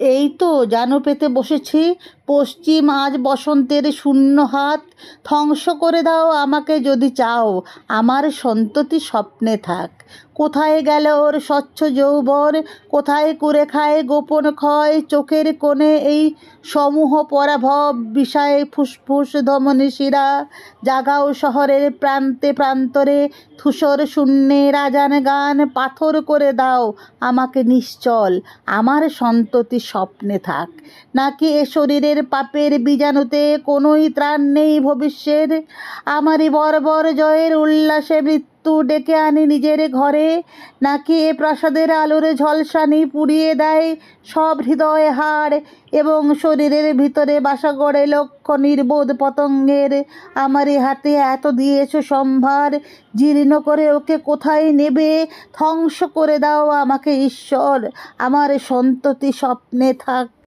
এই তো জানো পেতে বসেছি। পশ্চিম আজ বসন্তের শূন্য হাত। ধ্বংস করে দাও আমাকে যদি চাও। আমার সন্ততি স্বপ্নে থাক। কোথায় গেল ওর স্বচ্ছ যৌবন? কোথায় করে খায় গোপন ক্ষয়? চোখের কোণে এই সমূহ পরাভব বিষয়ে ফুসফুস ধমনী শিরা। জাগাও শহরের প্রান্তে প্রান্তরে ধূসর শূন্যে রাজান গান। পাথর করে দাও আমাকে নিশ্চল। আমার সন্ততি স্বপ্নে থাক। নাকি এ শরীরের পাপের বীজাণুতে কোনোই ত্রাণ নেই ভবিষ্যের? আমারই বর্বর জয়ের উল্লাসে মৃত্যু ডেকে আনি নিজের ঘরে। নাকি এ প্রাসাদের আলোর ঝলসানি পুড়িয়ে দেয় সব হৃদয় হাড় এবং শরীরের ভিতরে বাসা গড়ে লক্ষ নির্বোধ পতঙ্গের? আমারই হাতে এত দিয়েছ সম্ভার, জীর্ণ করে ওকে কোথায় নেবে? ধ্বংস করে দাও আমাকে, ঈশ্বর। আমার সন্ততি স্বপ্নে থাক।